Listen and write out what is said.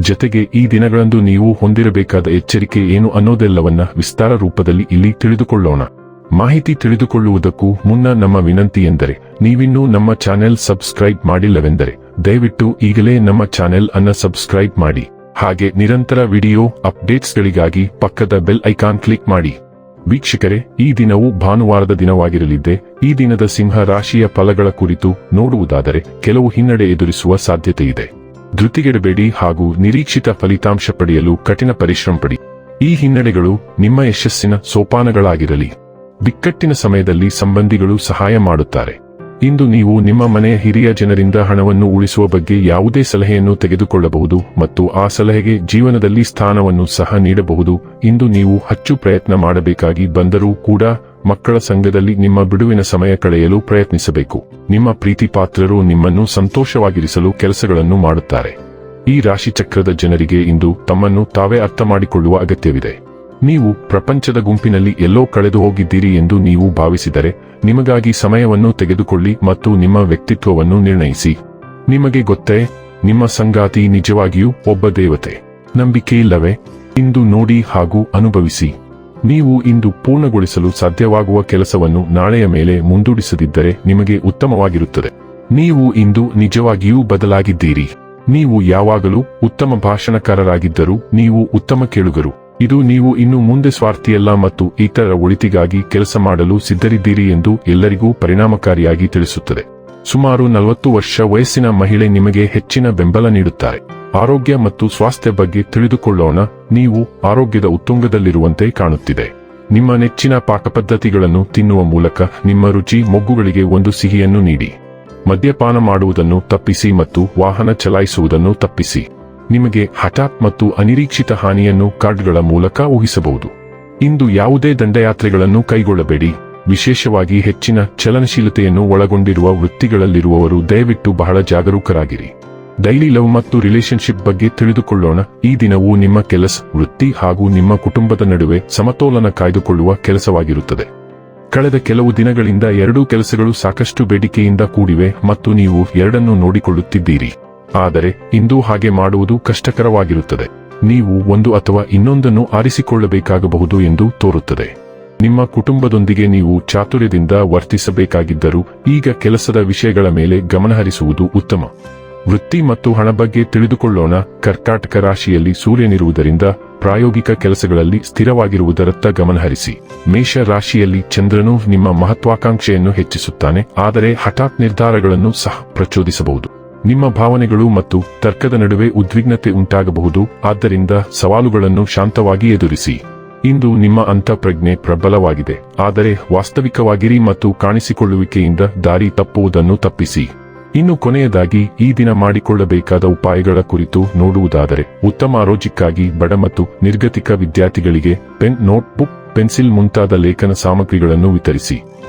ಜತೆಗೆ ಈ ದಿನಗಳಂದು ನೀವು ಹೊಂದಿರಬೇಕಾದ ಎಚ್ಚರಿಕೆ ಏನು ಅನ್ನೋದೆಲ್ಲವನ್ನ ವಿಸ್ತಾರ ರೂಪದಲ್ಲಿ ಇಲ್ಲಿ ತಿಳಿದುಕೊಳ್ಳೋಣ. ಮಾಹಿತಿ ತಿಳಿದುಕೊಳ್ಳುವುದಕ್ಕೂ ಮುನ್ನ ನಮ್ಮ ವಿನಂತಿ ಎಂದರೆ, ನೀವಿನ್ನೂ ನಮ್ಮ ಚಾನೆಲ್ ಸಬ್ಸ್ಕ್ರೈಬ್ ಮಾಡಿಲ್ಲವೆಂದರೆ, ದಯವಿಟ್ಟು ಈಗಲೇ ನಮ್ಮ ಚಾನೆಲ್ ಅನ್ನ ಸಬ್ಸ್ಕ್ರೈಬ್ ಮಾಡಿ. ಹಾಗೆ ನಿರಂತರ ವಿಡಿಯೋ ಅಪ್ಡೇಟ್ಸ್ಗಳಿಗಾಗಿ ಪಕ್ಕದ ಬೆಲ್ ಐಕಾನ್ ಕ್ಲಿಕ್ ಮಾಡಿ. ವೀಕ್ಷಕರೇ, ಈ ದಿನವು ಭಾನುವಾರದ ದಿನವಾಗಿರಲಿದ್ದೆ, ಈ ದಿನದ ಸಿಂಹ ರಾಶಿಯ ಫಲಗಳ ಕುರಿತು ನೋಡುವುದಾದರೆ, ಕೆಲವು ಹಿನ್ನಡೆ ಎದುರಿಸುವ ಸಾಧ್ಯತೆ ಇದೆ ಧೃತಿಗೆಡಬೇಡಿ ಹಾಗೂ ನಿರೀಕ್ಷಿತ ಫಲಿತಾಂಶ ಪಡೆಯಲು ಕಠಿಣ ಪರಿಶ್ರಮ ಪಡಿ. ಈ ಹಿನ್ನಡೆಗಳು ನಿಮ್ಮ ಯಶಸ್ಸಿನ ಸೋಪಾನಗಳಾಗಿರಲಿ. ಬಿಕ್ಕಟ್ಟಿನ ಸಮಯದಲ್ಲಿ ಸಂಬಂಧಿಗಳು ಸಹಾಯ ಮಾಡುತ್ತಾರೆ. ಇಂದು ನೀವು ನಿಮ್ಮ ಮನೆಯ ಹಿರಿಯ ಜನರಿಂದ ಹಣವನ್ನು ಉಳಿಸುವ ಬಗ್ಗೆ ಯಾವುದೇ ಸಲಹೆಯನ್ನು ತೆಗೆದುಕೊಳ್ಳಬಹುದು ಮತ್ತು ಆ ಸಲಹೆಗೆ ಜೀವನದಲ್ಲಿ ಸ್ಥಾನವನ್ನು ಸಹ ನೀಡಬಹುದು. ಇಂದು ನೀವು ಹೆಚ್ಚು ಪ್ರಯತ್ನ ಮಾಡಬೇಕಾಗಿ ಬಂದರೂ ಕೂಡ ಮಕ್ಕಳ ಸಂಘದಲ್ಲಿ ನಿಮ್ಮ ಬಿಡುವಿನ ಸಮಯ ಕಳೆಯಲು ಪ್ರಯತ್ನಿಸಬೇಕು. ನಿಮ್ಮ ಪ್ರೀತಿ ಪಾತ್ರರು ನಿಮ್ಮನ್ನು ಸಂತೋಷವಾಗಿರಿಸಲು ಕೆಲಸಗಳನ್ನು ಮಾಡುತ್ತಾರೆ. ಈ ರಾಶಿಚಕ್ರದ ಜನರಿಗೆ ಇಂದು ತಮ್ಮನ್ನು ತಾವೇ ಅರ್ಥ ಮಾಡಿಕೊಳ್ಳುವ ಅಗತ್ಯವಿದೆ. ನೀವು ಪ್ರಪಂಚದ ಗುಂಪಿನಲ್ಲಿ ಎಲ್ಲೋ ಕಳೆದು ಹೋಗಿದ್ದೀರಿ ಎಂದು ನೀವು ಭಾವಿಸಿದರೆ, ನಿಮಗಾಗಿ ಸಮಯವನ್ನು ತೆಗೆದುಕೊಳ್ಳಿ ಮತ್ತು ನಿಮ್ಮ ವ್ಯಕ್ತಿತ್ವವನ್ನು ನಿರ್ಣಯಿಸಿ. ನಿಮಗೆ ಗೊತ್ತೇ, ನಿಮ್ಮ ಸಂಗಾತಿ ನಿಜವಾಗಿಯೂ ಒಬ್ಬ ದೇವತೆ. ನಂಬಿಕೆಯಿಲ್ಲವೇ ಇಂದು ನೋಡಿ ಹಾಗೂ ಅನುಭವಿಸಿ. ನೀವು ಇಂದು ಪೂರ್ಣಗೊಳಿಸಲು ಸಾಧ್ಯವಾಗುವ ಕೆಲಸವನ್ನು ನಾಳೆಯ ಮೇಲೆ ಮುಂದೂಡಿಸದಿದ್ದರೆ ನಿಮಗೆ ಉತ್ತಮವಾಗಿರುತ್ತದೆ. ನೀವು ಇಂದು ನಿಜವಾಗಿಯೂ ಬದಲಾಗಿದ್ದೀರಿ. ನೀವು ಯಾವಾಗಲೂ ಉತ್ತಮ ಭಾಷಣಕಾರರಾಗಿದ್ದರೂ ನೀವು ಉತ್ತಮ ಕೇಳುಗರು. ಇದು ನೀವು ಇನ್ನು ಮುಂದೆ ಸ್ವಾರ್ಥಿಯಲ್ಲ ಮತ್ತು ಇತರ ಒಳಿತಿಗಾಗಿ ಕೆಲಸ ಮಾಡಲು ಸಿದ್ಧರಿದ್ದೀರಿ ಎಂದು ಎಲ್ಲರಿಗೂ ಪರಿಣಾಮಕಾರಿಯಾಗಿ ತಿಳಿಸುತ್ತದೆ. ಸುಮಾರು ನಲವತ್ತು ವರ್ಷ ವಯಸ್ಸಿನ ಮಹಿಳೆ ನಿಮಗೆ ಹೆಚ್ಚಿನ ಬೆಂಬಲ ನೀಡುತ್ತಾರೆ. ಆರೋಗ್ಯ ಮತ್ತು ಸ್ವಾಸ್ಥ್ಯ ಬಗ್ಗೆ ತಿಳಿದುಕೊಳ್ಳೋಣ. ನೀವು ಆರೋಗ್ಯದ ಉತ್ತುಂಗದಲ್ಲಿರುವಂತೆ ಕಾಣುತ್ತಿದೆ. ನಿಮ್ಮ ನೆಚ್ಚಿನ ಪಾಕಪದ್ಧತಿಗಳನ್ನು ತಿನ್ನುವ ಮೂಲಕ ನಿಮ್ಮ ರುಚಿ ಮೊಗ್ಗುಗಳಿಗೆ ಒಂದು ಸಿಹಿಯನ್ನು ನೀಡಿ. ಮದ್ಯಪಾನ ಮಾಡುವುದನ್ನು ತಪ್ಪಿಸಿ ಮತ್ತು ವಾಹನ ಚಲಾಯಿಸುವುದನ್ನು ತಪ್ಪಿಸಿ. ನಿಮಗೆ ಹಠಾತ್ ಮತ್ತು ಅನಿರೀಕ್ಷಿತ ಹಾನಿಯನ್ನು ಕಾರ್ಡ್ಗಳ ಮೂಲಕ ಊಹಿಸಬಹುದು. ಇಂದು ಯಾವುದೇ ದಂಡಯಾತ್ರೆಗಳನ್ನು ಕೈಗೊಳ್ಳಬೇಡಿ. ವಿಶೇಷವಾಗಿ ಹೆಚ್ಚಿನ ಚಲನಶೀಲತೆಯನ್ನು ಒಳಗೊಂಡಿರುವ ವೃತ್ತಿಗಳಲ್ಲಿರುವವರು ದಯವಿಟ್ಟು ಬಹಳ ಜಾಗರೂಕರಾಗಿರಿ. ಡೈಲಿ ಲವ್ ಮತ್ತು ರಿಲೇಷನ್ಶಿಪ್ ಬಗ್ಗೆ ತಿಳಿದುಕೊಳ್ಳೋಣ. ಈ ದಿನವು ನಿಮ್ಮ ಕೆಲಸ, ವೃತ್ತಿ ಹಾಗೂ ನಿಮ್ಮ ಕುಟುಂಬದ ನಡುವೆ ಸಮತೋಲನ ಕಾಯ್ದುಕೊಳ್ಳುವ ಕೆಲಸವಾಗಿರುತ್ತದೆ. ಕಳೆದ ಕೆಲವು ದಿನಗಳಿಂದ ಎರಡೂ ಕೆಲಸಗಳು ಸಾಕಷ್ಟು ಬೇಡಿಕೆಯಿಂದ ಕೂಡಿವೆ ಮತ್ತು ನೀವು ಎರಡನ್ನೂ ನೋಡಿಕೊಳ್ಳುತ್ತಿದ್ದೀರಿ. ಆದರೆ ಇಂದು ಹಾಗೆ ಮಾಡುವುದು ಕಷ್ಟಕರವಾಗಿರುತ್ತದೆ. ನೀವು ಒಂದು ಅಥವಾ ಇನ್ನೊಂದನ್ನು ಆರಿಸಿಕೊಳ್ಳಬೇಕಾಗಬಹುದು ಎಂದು ತೋರುತ್ತದೆ. ನಿಮ್ಮ ಕುಟುಂಬದೊಂದಿಗೆ ನೀವು ಚಾತುರ್ಯದಿಂದ ವರ್ತಿಸಬೇಕಾಗಿದ್ದರೂ ಈಗ ಕೆಲಸದ ವಿಷಯಗಳ ಮೇಲೆ ಗಮನಹರಿಸುವುದು ಉತ್ತಮ. ವೃತ್ತಿ ಮತ್ತು ಹಣ ಬಗ್ಗೆ ತಿಳಿದುಕೊಳ್ಳೋಣ. ಕರ್ಕಾಟಕ ರಾಶಿಯಲ್ಲಿ ಸೂರ್ಯನಿರುವುದರಿಂದ ಪ್ರಾಯೋಗಿಕ ಕೆಲಸಗಳಲ್ಲಿ ಸ್ಥಿರವಾಗಿರುವುದರತ್ತ ಗಮನಹರಿಸಿ. ಮೇಷ ರಾಶಿಯಲ್ಲಿ ಚಂದ್ರನು ನಿಮ್ಮ ಮಹತ್ವಾಕಾಂಕ್ಷೆಯನ್ನು ಹೆಚ್ಚಿಸುತ್ತಾನೆ. ಆದರೆ ಹಠಾತ್ ನಿರ್ಧಾರಗಳನ್ನು ಸಹ ಪ್ರಚೋದಿಸಬಹುದು. ನಿಮ್ಮ ಭಾವನೆಗಳು ಮತ್ತು ತರ್ಕದ ನಡುವೆ ಉದ್ವಿಗ್ನತೆ ಉಂಟಾಗಬಹುದು, ಆದ್ದರಿಂದ ಸವಾಲುಗಳನ್ನು ಶಾಂತವಾಗಿ ಎದುರಿಸಿ. ಇಂದು ನಿಮ್ಮ ಅಂತಃಪ್ರಜ್ಞೆ ಪ್ರಬಲವಾಗಿದೆ, ಆದರೆ ವಾಸ್ತವಿಕವಾಗಿರಿ ಮತ್ತು ಕಾಣಿಸಿಕೊಳ್ಳುವಿಕೆಯಿಂದ ದಾರಿ ತಪ್ಪುವುದನ್ನು ತಪ್ಪಿಸಿ. ಇನ್ನು ಕೊನೆಯದಾಗಿ, ಈ ದಿನ ಮಾಡಿಕೊಳ್ಳಬೇಕಾದ ಉಪಾಯಗಳ ಕುರಿತು ನೋಡುವುದಾದರೆ, ಉತ್ತಮ ಆರೋಗ್ಯಕ್ಕಾಗಿ ಬಡ ಮತ್ತು ನಿರ್ಗತಿಕ ವಿದ್ಯಾರ್ಥಿಗಳಿಗೆ ಪೆನ್, ನೋಟ್ಬುಕ್, ಪೆನ್ಸಿಲ್ ಮುಂತಾದ ಲೇಖನ ಸಾಮಗ್ರಿಗಳನ್ನು ವಿತರಿಸಿ.